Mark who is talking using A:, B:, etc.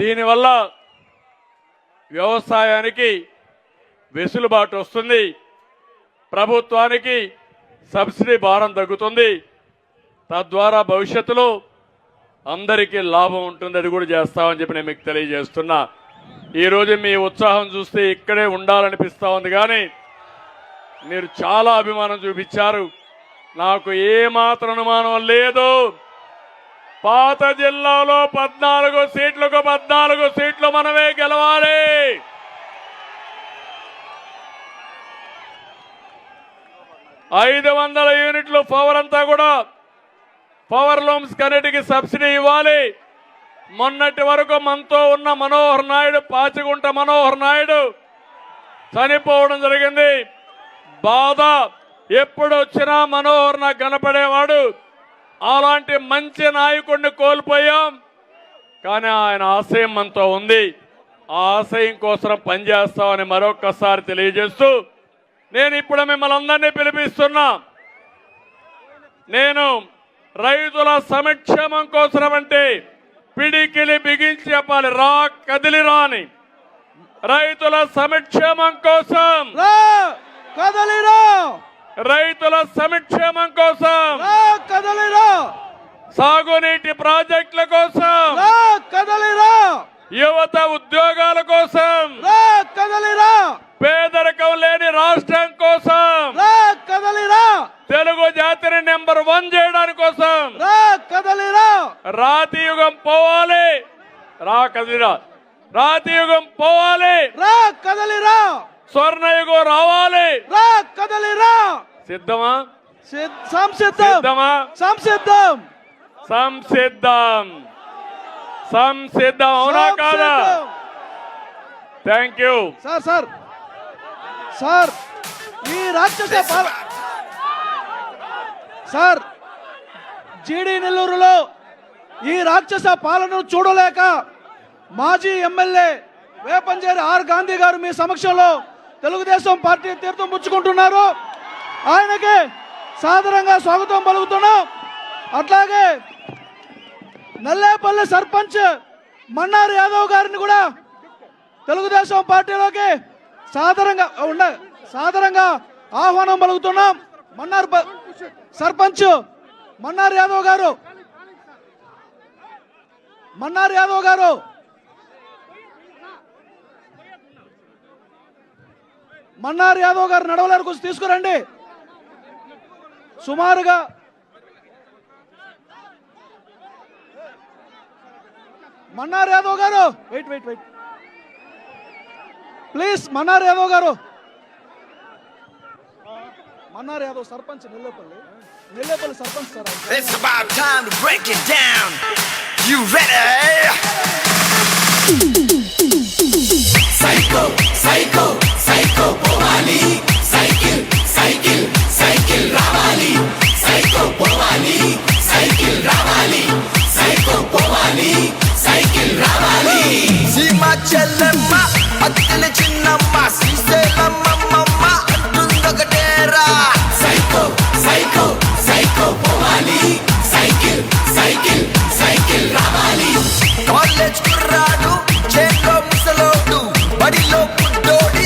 A: దీనివల్ల వ్యవసాయానికి వెసులుబాటు వస్తుంది. ప్రభుత్వానికి సబ్సిడీ భారం తగ్గుతుంది. తద్వారా భవిష్యత్తులో అందరికీ లాభం ఉంటుంది అది కూడా చేస్తామని చెప్పి నేను మీకు తెలియజేస్తున్నా. ఈరోజు మీ ఉత్సాహం చూస్తే ఇక్కడే ఉండాలనిపిస్తూ ఉంది కానీ మీరు చాలా అభిమానం చూపించారు. నాకు ఏమాత్రం అనుమానం లేదు. పాత జిల్లాలో పద్నాలుగు సీట్లకు పద్నాలుగు సీట్లు మనమే గెలవాలి. ఐదు వందల యూనిట్లు పవర్ అంతా కూడా పవర్ లూమ్స్ కన్నిటికి సబ్సిడీ ఇవ్వాలి. మొన్నటి వరకు మనతో ఉన్న మనోహర్ నాయుడు పాచిగుంట మనోహర్ నాయుడు చనిపోవడం జరిగింది. బాధ ఎప్పుడు వచ్చినా మనోహర్ నాకు కనపడేవాడు. అలాంటి మంచి నాయకుడిని కోల్పోయాం. కానీ ఆయన ఆశయం మనతో ఉంది. ఆ ఆశయం కోసం పనిచేస్తామని మరొక్కసారి తెలియజేస్తూ నేను ఇప్పుడు మిమ్మల్ని అందరినీ పిలిపిస్తున్నా. నేను రైతుల సంక్షేమం కోసం అంటే పిడికిలి బిగించి చెప్పాలి. రా కదిలి రాని రైతుల సంక్షేమం కోసం.
B: రా కదలిరా
A: రైతుల సంక్షేమం కోసం.
B: రా కదలిరా.
A: సాగునీటి ప్రాజెక్టుల కోసం.
B: రా కదలిరా.
A: యువత ఉద్యోగాల కోసం.
B: రా కదలిరా.
A: పేదరికం లేని రాష్ట్రం కోసం.
B: రా కదలిరా.
A: తెలుగు జాతిని నెంబర్ వన్ చేయడానికి కోసం.
B: రా కదలిరా.
A: రాతి యుగం పోవాలి. రా కదిరా రాతి యుగం పోవాలి.
B: రా కదలిరా.
A: స్వర్ణయుగం రావాలి.
B: రా
A: సిద్ధమా?
B: సిద్- సంసిద్ధం.
A: సిద్ధమా?
B: సంసిద్ధం.
A: సంసిద్ధం. సంసిద్ధం అవునా కాదా. Thank you
B: sir sir. Sir ఈ రాక్షస సార్ జీడి నెల్లూరులో ఈ రాక్షస పాలనను చూడలేక మాజీ ఎమ్మెల్యే వేపంజేరి ఆర్ గాంధీ గారు మీ సమక్షంలో తెలుగుదేశం పార్టీ తీర్థం పుచ్చుకుంటున్నారు. ఆయనకి సాదరంగా స్వాగతం పలుకుతున్నాం. అట్లాగే నల్లేపల్లి సర్పంచ్ మన్నారు యాదవ్ గారిని కూడా తెలుగుదేశం పార్టీలోకి సాదరంగా ఉండ సాదరంగా ఆహ్వానం పలుకుతున్నాం. మన్నార్ ప- సర్పంచ్ మన్నార్ యాదవ్ గారు. మన్నార్ యాదవ్ గారు మన్నార్ యాదవ్ గారు నడవలేరు కొంచెం తీసుకురండి సుమారుగా మన్నార్ యాదవ్ గారు wait wait wait please Mannar Yadav గారు మన్నార్ యాదవ్ సర్పంచ్ నెల్లేపల్లి నెల్లేపల్లి సర్పంచ్ సార్ ఆయన.
C: It's about time to break it down. You ready? చెల్లెమ్మ అత్తెల చిన్నమ్మ శ్రీశైలమ్మమ్మ అంటుందొకటేరా సైకో సైకో సైకో పోవాలి. సైకిల్ సైకిల్ సైకిల్ రావాలి. కాలేజ్ కుర్రాడు చేతిలో ముసలోడు బడిలో పుట్టోడి.